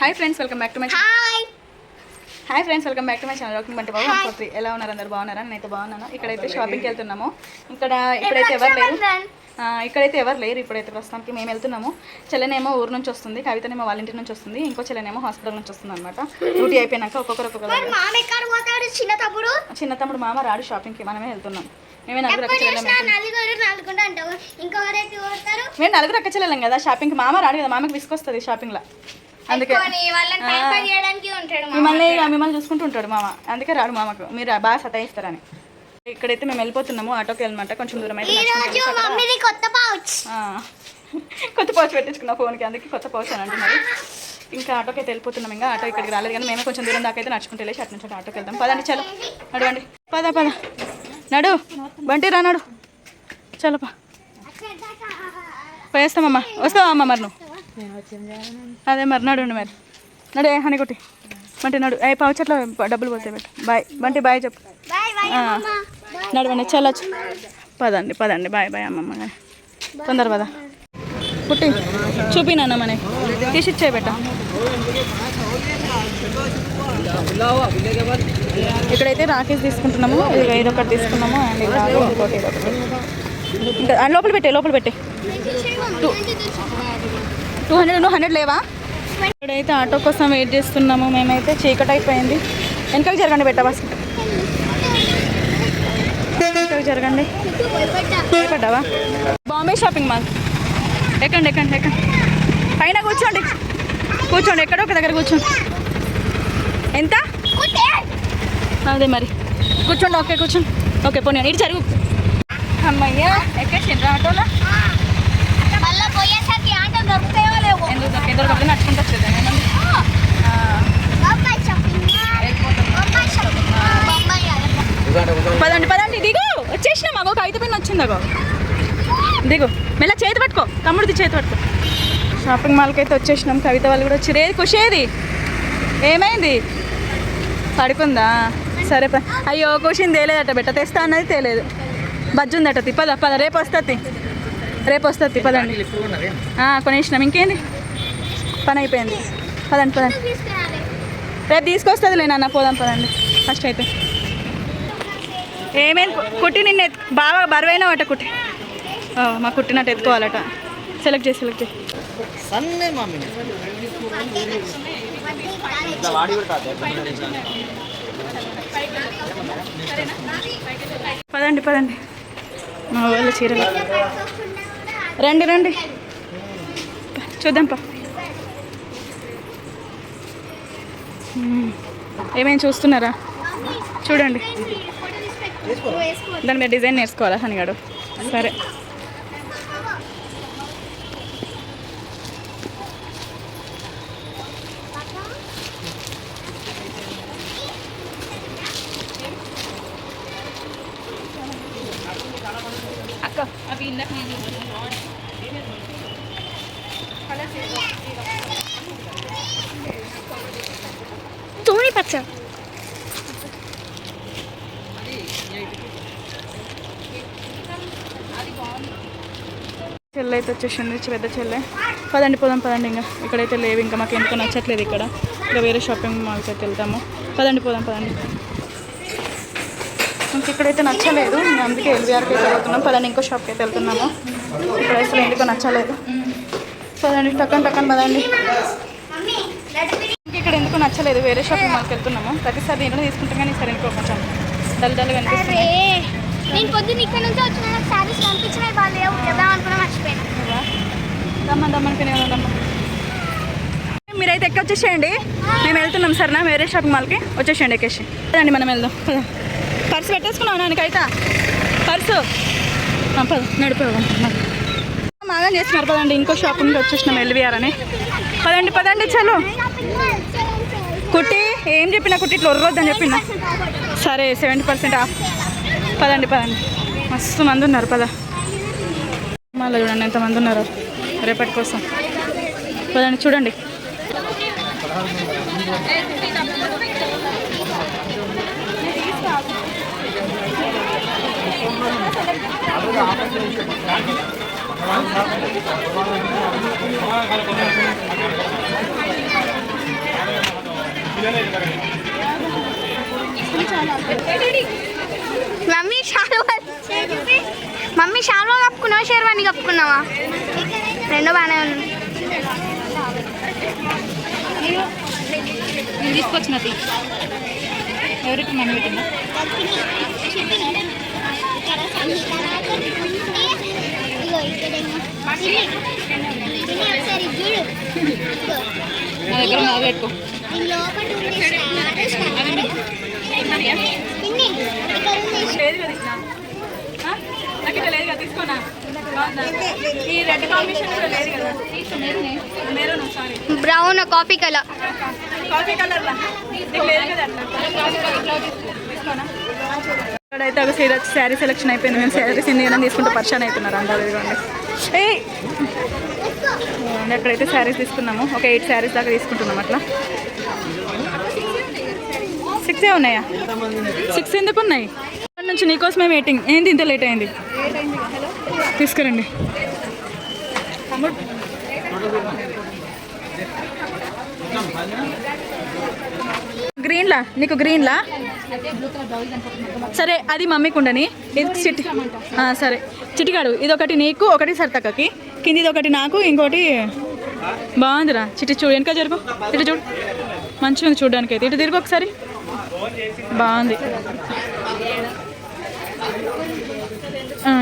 Hi friends welcome back to my hi hi friends welcome back to my channel walking Bunty Babu ఎలా ఉన్నారు అందరు? బాగున్నారా? నేనైతే బాగున్నాను. ఇక్కడైతే షాపింగ్కి వెళ్తున్నాము. ఇక్కడ ఇప్పుడైతే ఎవరు లేరు? ఆ, ఇక్కడైతే ఎవరు లేరు. ఇప్పుడైతే ప్రస్తుతానికి మేము వెళ్తున్నాము. చెల్లెనేమో ఊరు నుంచి వస్తుంది. కవితనేమో వాళ్ళ ఇంటి నుంచి వస్తుంది. ఇంకో చెల్లెనేమో హాస్పిటల్ నుంచి వస్తుంది అనమాట డ్యూటీ అయిపోయినాక ఒక్కొక్కరు ఒక్కొక్క మరి దగ్గర. మామ ఎక్కడ పోతాడు? చిన్న తమ్ముడు? చిన్న తమ్ముడు మామ రాడు షాపింగ్కి మనమే వెళ్తున్నాం. మేమే నలుగురు అక్క చెల్లెలం మేము నలుగురు అక్క చెల్లెలం కదా. షాపింగ్కి మామ రాడు కదా. మామకి విసుకొస్తుంది షాపింగ్లో అందుకే. మిమ్మల్ని మిమ్మల్ని చూసుకుంటూ ఉంటాడు మామ. అందుకే రాడు మామకు. మీరు బాగా సతాయిస్తారని. ఇక్కడైతే మేము వెళ్ళిపోతున్నాము ఆటోకి వెళ్ళమంట. కొంచెం దూరం అయితే కొత్త పౌచ్. ఆ. కొత్త పౌచ్ పెట్టించుకున్న ఫోన్కి. అందుకే కొత్త పౌచ్ అని అంటున్నారు. ఇంకా ఆటోకి అయితే వెళ్ళిపోతున్నాం. ఇంకా ఆటో ఇక్కడికి రాలేదు కానీ మేము కొంచెం దూరం దాకా అయితే నడుచుకుంటూ వెళ్ళేసి అటు నుంచి ఆటోకి వెళ్దాం. పదండి చలో. నడవండి పద పద. నడు. బంటి రా నడు. చలో పా. పోయేస్తామమ్మా వస్తావా అమ్మ మరి నువ్వు? అదే మరి నడు మరి. నడు ఏ హనికొట్టి. బంటి నడు. ఏ పౌచట్లో డబ్బులు పోతాయి బెట్ట బాయ్. బంటి బాయ్ చెప్పు. నడవండి చల్లొచ్చు పదండి పదండి. బాయ్ బాయ్ అమ్మమ్మ. తొందర పద. పుట్టి చూపినాన్న మనే. తీసిచ్చే బెట్ట. ఇక్కడైతే రాకేష్ తీసుకుంటున్నాము. ఇది ఇదొకటి తీసుకున్నాము. అండ్ ఇంకోటి ఇంకా లోపల పెట్టే లోపల పెట్టే. టూ హండ్రెడ్ నువ్వు హండ్రెడ్ లేవా? ఇక్కడైతే ఆటో కోసం వెయిట్ చేస్తున్నాము. మేమైతే చీకటి అయిపోయింది. వెనకకి జరగండి బెట్ట బస్. వెనకకి జరగండి. భయపడ్డావా? Bombay shopping mall. ఎక్కండి ఎక్కండి ఎక్కండి. పైన కూర్చోండి. కూర్చోండి ఎక్కడో ఒక దగ్గర కూర్చోండి. ఎంత? అదే మరి. కూర్చోండి ఓకే కూర్చోండి. ఓకే పోనీ ఇటు జరుగు. అమ్మయ్యా ఎక్కేసిండ్రా ఆటోలో? మళ్ళా పోయేసరికి ఆటో దొరుకుతాయో నడుచుకుంటూ. పదండి పదండి దిగు. వచ్చేసినా. మాకు కవిత పిన్ వచ్చింది అగో. దిగు. మెల్ల చేతి పట్టుకో. తమ్ముడిది చేతి పట్టుకో. షాపింగ్ మాల్కి అయితే వచ్చేసినాం. కవిత వాళ్ళు కూడా వచ్చి రేది ఖుషేది ఏమైంది? పడుకుందా? సరే ప- అయ్యో ఖుషిని తేలేదట బెట్ట తెస్తా అన్నది తేలేదు. బజ్జుందట తి పద పద రేపు వస్తుంది రేపు వస్తుంది పదండి. ఆ, కొనేసినాం. ఇంకేంది? పని అయిపోయింది పదండి పదండి. రేపు తీసుకొస్తుంది నాన్న పోదాం పదండి. ఫస్ట్ అయితే. ఏమేమి కుట్టి నిన్న బాగా బరువైన వాట కుట్టి. మా కుట్టినట్టు ఎత్తుకోవాలట. సెలెక్ట్ చేసి సెలెక్ట్ చేసి పదండి పదండి. మా వాళ్ళ చీరలు. రండి రండి. చూద్దాం పా మ్మ్. ఏమేమి చూస్తున్నారా? చూడండి. దాని మీద డిజైన్ నేర్చుకోవాలా హనిగాడు? సరే. అక్క అవి ఇందాక తూరి పచ్చ చెల్లె అయితే వచ్చేసింది పెద్ద చెల్లె. పదండి పోదాం పదండి ఇంకా. ఇక్కడైతే లేవు ఇంకా మాకు ఎందుకు నచ్చట్లేదు ఇక్కడ. ఇంకా వేరే షాపింగ్ మాల్కి అయితే వెళ్తాము. పదండి పోదాం పదండి. ఇంక ఇక్కడైతే నచ్చలేదు అందుకే ఎల్బీఆర్కి అయితే వెళ్తున్నాం. పదండి ఇంకో షాప్కి అయితే వెళ్తున్నాము. ఇక్కడ అసలు ఎందుకో నచ్చలేదు. పదండి టక్కన్ టక్కన్ పదండి. నచ్చలేదు వేరే షాపింగ్ మాల్కి వెళ్తున్నాము ప్రతిసారి దీంట్లో తీసుకుంటాం కానీ సరే ఇంకో కొంచెం డల్ డల్ కనిపిస్తుంది నేను పొద్దున్న ఇక్కడ నుంచి వచ్చిన నాకు శారీస్ కనిపించినాయి వాళ్ళు లేవు చెప్దాం అనుకున్నా మర్చిపోయాను. దమ్మని దమ్మని పినే దమ్మని మీరైతే ఎక్క వచ్చేసేయండి మేము వెళ్తున్నాం సరేనా? వేరే షాపింగ్ మాల్కి. వచ్చేసేయండి ఎక్కేసి. పదండి మనం వెళ్దాం. పర్సు పెట్టేసుకున్నావు నానికైతే పర్సు. పద నడిపోదాం మాగం చేస్తున్నారు పదండి. ఇంకో షాపింగ్కి వచ్చేసినాం ఎల్విఆర్ అని. పదండి పదండి చలో. కుట్టి ఏం చెప్పినా కుట్టి ఇట్లా ఉర్రొద్దని చెప్పిన. సరే సెవెంటీ పర్సెంట్ ఆఫ్. పదండి పదండి. మస్తు మంది ఉన్నారు పద. మళ్ళీ చూడండి ఎంతమంది ఉన్నారు. రేపటి కోసం. పదండి చూడండి. మమ్మీ షాల్వా మమ్మీ షాల్వా కప్పుకున్నావా? షేర్వాణి కప్పుకున్నావా? రెండో బాగానే ఉంది. తీసుకొచ్చినది ఎవరికి మనం పెట్టిందా? నా దగ్గర పెట్టుకో. ఈ రెడ్ కాంబినేషన్ కూడా లేదు కదా maroon sari brown coffee colour coffee colour ఇక్కడైతే ఒక సీర శారీ సెలెక్షన్ అయిపోయింది. మేము శారీస్ ఇన్ని ఏమైనా తీసుకుంటే పరిచయం అవుతున్నారు అందరు ఇదిగోండి. ఏ! అక్కడైతే శారీస్ తీసుకున్నాము. ఒక ఎయిట్ శారీస్ దాకా తీసుకుంటున్నాం అట్లా. సిక్స్ ఏ ఉన్నాయా? సిక్స్ ఎందుకు ఉన్నాయి? ఇక్కడ నుంచి నీకోసమే వెయిటింగ్ ఏంటి ఇంత లేట్ అయింది? తీసుకురండి. గ్రీన్లా నీకు గ్రీన్లా సరే అది మమ్మీకి ఉండని. ఇది చిట్టి సరే. చిటికాడు ఇది ఒకటి నీకు ఒకటి సరితక్కకి. కిందిది ఒకటి నాకు ఇంకోటి బాగుందిరా. చిట్టి చూడు వెనక జరుగు. ఇటు చూడు. మంచిగా ఉంది చూడడానికి అయితే ఇటు తిరుగు ఒకసారి. బాగుంది.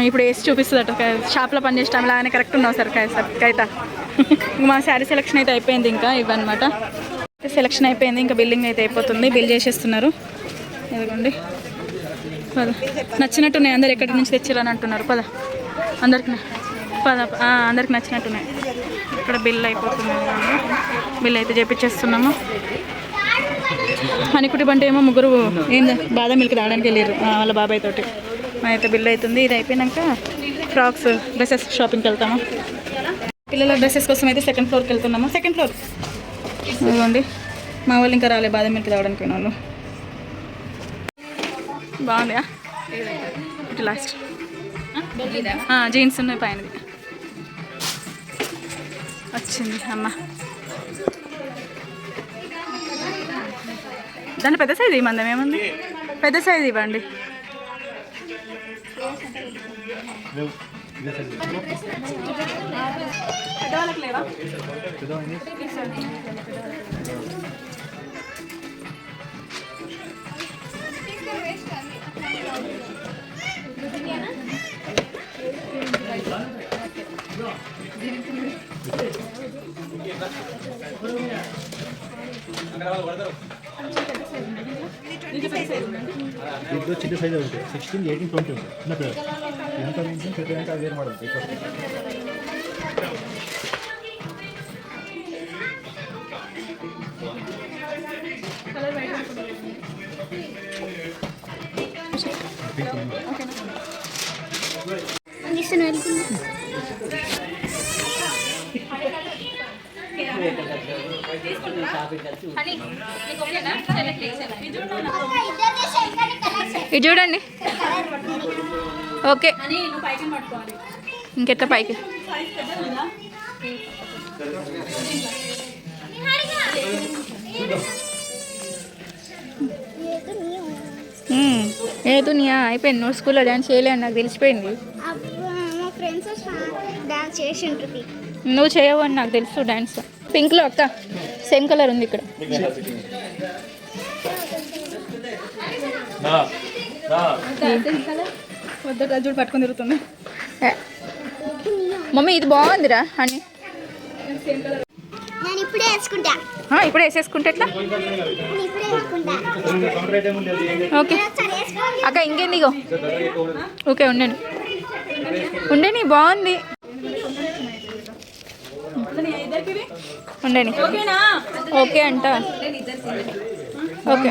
ఇప్పుడు వేసి చూపిస్తుంది షాప్లో పనిచేసే లాగానే కరెక్ట్ ఉన్నావు సార్ సార్ కైతా. మా శారీ సెలెక్షన్ అయితే అయిపోయింది ఇంకా ఇవన్నమాట. సెలెక్షన్ అయిపోయింది ఇంకా బిల్లింగ్ అయితే అయిపోతుంది. బిల్ చేసేస్తున్నారు. ఇదిగోండి. పద. నచ్చినట్టున్నాయి. అందరు ఎక్కడి నుంచి తెచ్చిరని అంటున్నారు. పద. అందరికి పద. అందరికి నచ్చినట్టున్నాయి. ఇక్కడ బిల్ అయిపోతుంది. బిల్ అయితే చేపించేస్తున్నాము హనికుటి బంటే ఏమో ముగ్గురు ఏంది? బాదం మిల్క్ తాగడానికి వెళ్ళారు వాళ్ళ బాబాయ్ తోటి. అయితే బిల్ అవుతుంది ఇది అయిపోయినాక ఫ్రాక్స్ డ్రెస్సెస్ షాపింగ్కి వెళ్తాము. పిల్లల డ్రెస్సెస్ కోసం అయితే సెకండ్ ఫ్లోర్కి వెళ్తున్నాము. Second floor. ఇదిగోండి. మా వాళ్ళు ఇంకా రాలే. బాదం మిల్క్ తాగడానికి వాళ్ళు. బాగుందా ఇటు లాస్ట్ జీన్స్ ఉన్నాయి పైనది వచ్చింది అమ్మ. దాన్ని పెద్ద సైజు ఇవ్వండి ఏముంది? పెద్ద సైజు ఇవ్వండి. పెద్దవాళ్ళకి లేవా? దీంట్లో చిన్న సైజ్ ఉంటాయి సిక్స్టీన్ ఎయిటీన్ ట్వంటీ ఉంటాయి చిన్న పిల్లలు ఎంత నుంచి పెద్ద వేరు మోడల్ అందిస్తున్నారు ఇది చూడండి. ఓకే. నువ్వు పైకి? ఇంకెట్లా. ఏ దునియా అయిపోయింది. నువ్వు స్కూల్లో డ్యాన్స్ చేయలేని నాకు తెలిసిపోయింది. చేసి నువ్వు చేయవు అని నాకు తెలుసు డ్యాన్స్ పింక్లో అక్క. సేమ్ కలర్ ఉంది ఇక్కడ. చూడు పట్టుకొని తిరుగుతుంది. మమ్మీ ఇది బాగుందిరా అని ఇప్పుడే వేసుకుంటా. ఆ, ఇప్పుడు వేసేసుకుంటే ఎట్లా? ఓకే. అక్క ఇంకేంది ఓకే ఉండను ఉండని బాగుంది. ఉండని ఓకేనా? ఓకే అంట. ఓకే.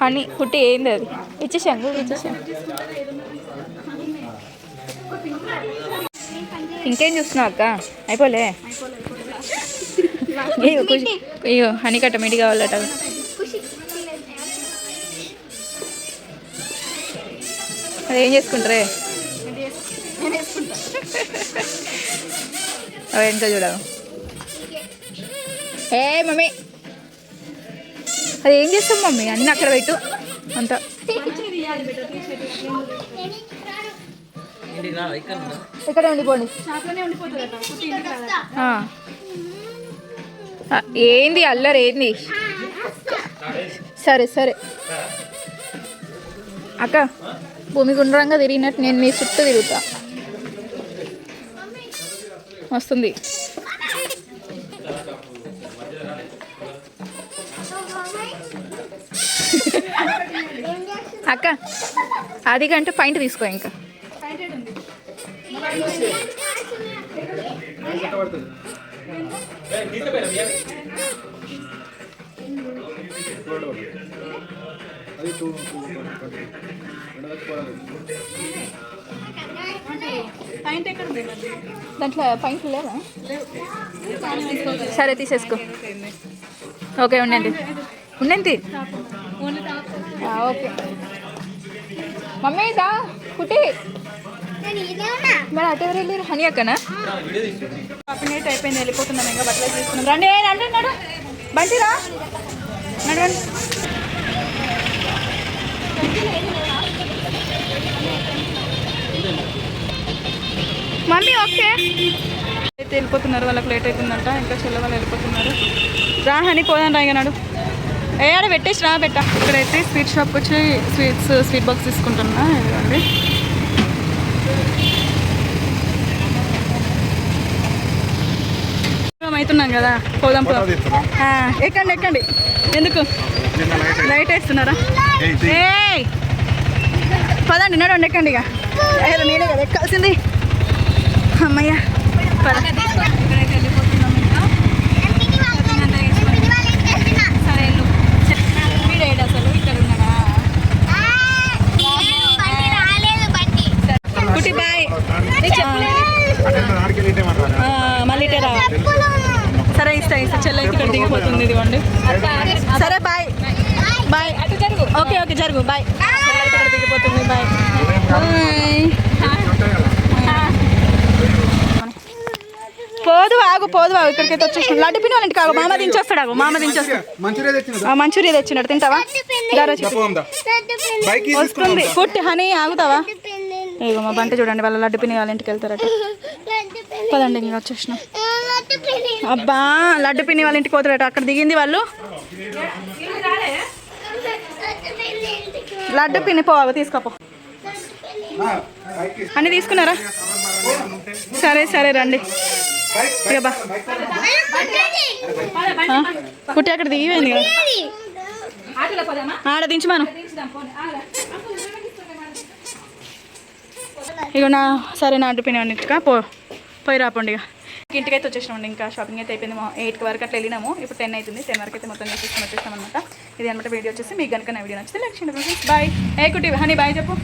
హనీ కుట్టి ఏంది అది? ఇచ్చేసాను ఇచ్చేసాను ఇంకేం చూస్తున్నావు అక్క? అయిపోలే? అయ్యో హనీ కట్ట మిడి కావాలట. అది ఏం చేసుకుంటారే? ఎంత చూడవు ఏ మమ్మీ. అది ఏం చేస్తాం మమ్మీ? అన్నీ అక్కడ పెట్టు. అంత. ఇక్కడే ఉండిపోండి. ఏంది అల్లరి ఏంది? సరే సరే. అక్క భూమి గుండ్రంగా తిరిగినట్టు నేను మీ చుట్టూ తిరుగుతా. వస్తుంది. అక్క అది కంటే పైంట్ తీసుకో ఇంకా. దాంట్లో పైంట్లు లేవా? సరే తీసేసుకో. ఓకే ఉండండి. ఉండండి. ఓకే. మమ్మీ దా ఉన్నా మరి అటు ఎవరు వెళ్ళారు హనీ అక్కనా షాపింగ్ అయిపోయింది వెళ్ళిపోతున్నాం ఇంకా బట్టలు తీసుకున్నాం రండి రండి నడు బండి రా నడవండి మమ్మీ ఓకే అయితే వెళ్ళిపోతున్నారు వాళ్ళకి లేట్ అవుతుందంట ఇంకా చెల్ల వాళ్ళు వెళ్ళిపోతున్నారు రా హనీ పోదాం రా ఇక నాడు ఏ ఆడ పెట్టేసి రా పెట్ట. ఇక్కడైతే స్వీట్ షాప్ వచ్చి స్వీట్స్ స్వీట్ బాక్స్ తీసుకుంటున్నా ఇదిగోండి. అవుతున్నాం కదా పోదాం పోదాం. ఆ, ఎక్కండి ఎక్కండి. ఎందుకు? లైట్ వేస్తున్నారా? ఏయ్ పదండి నడవండి ఎక్కండి ఇక. నేనే కదా ఎక్కాల్సింది. అమ్మయ్య. పద ఇక్కడైతే వెళ్ళిపోతున్నాం ఇంకా సరే వెళ్ళు వీడేడు అసలు ఇక్కడ ఉన్నాడా రాలేదు బండి కుట్టి బాయ్ మళ్ళీ ఇటే రా సరే ఇస్తా ఇస్తా ఇదిగోండి. సరే బాయ్. బాయ్. అటు జరుగు. ఓకే ఓకే జరుగు. బాయ్. దిగిపోతుంది బాయ్ పోదు ఆగు పోదు ఆగు. ఇక్కడికైతే వచ్చేసి లడ్డు పిన్ వాళ్ళ ఇంటికి ఆగు. మామ దించేస్తాడు ఆగు. మామ దించేస్తాడు. మంచూరియా తెచ్చినాడు తింటావా? వస్తుంది. కుట్టి హనీ ఆగుతావా? ఇగో మా బంటి చూడండి వాళ్ళ లడ్డు పిన్ని వాళ్ళ ఇంటికి వెళ్తారట. పదండి ఇంకా వచ్చేసినాం. అబ్బా లడ్డు పిన్ని వాళ్ళ ఇంటికి పోతారట. అక్కడ దిగింది వాళ్ళు. లడ్డు పిన్ని పోవాలి తీసుకోపో. అన్ని తీసుకున్నారా? సరే సరే రండి. ఇక బా. కుట్టి అక్కడ దిగిపోయింది కదా. ఆడ మనం ఇక నా సరే నా అడ్డుపోయిన ఇంటికా? పో పోయి రాపండి ఇక. ఇంటికైతే వచ్చేసినామండి. ఇంకా షాపింగ్ అయితే అయిపోయింది. ఎయిట్ వరకు అట్లా వెళ్ళినాము. ఇప్పుడు టెన్ అవుతుంది. టెన్ వరకు అయితే మొత్తం చేసుకుని వచ్చేసాం అనమాట ఇది అనమాట వీడియో వచ్చేసి. మీకు కనుక నా వీడియో నచ్చితే లైక్ చేయండి బాయ్ ఏ కుట్టి హనీ బాయ్ చెప్పు.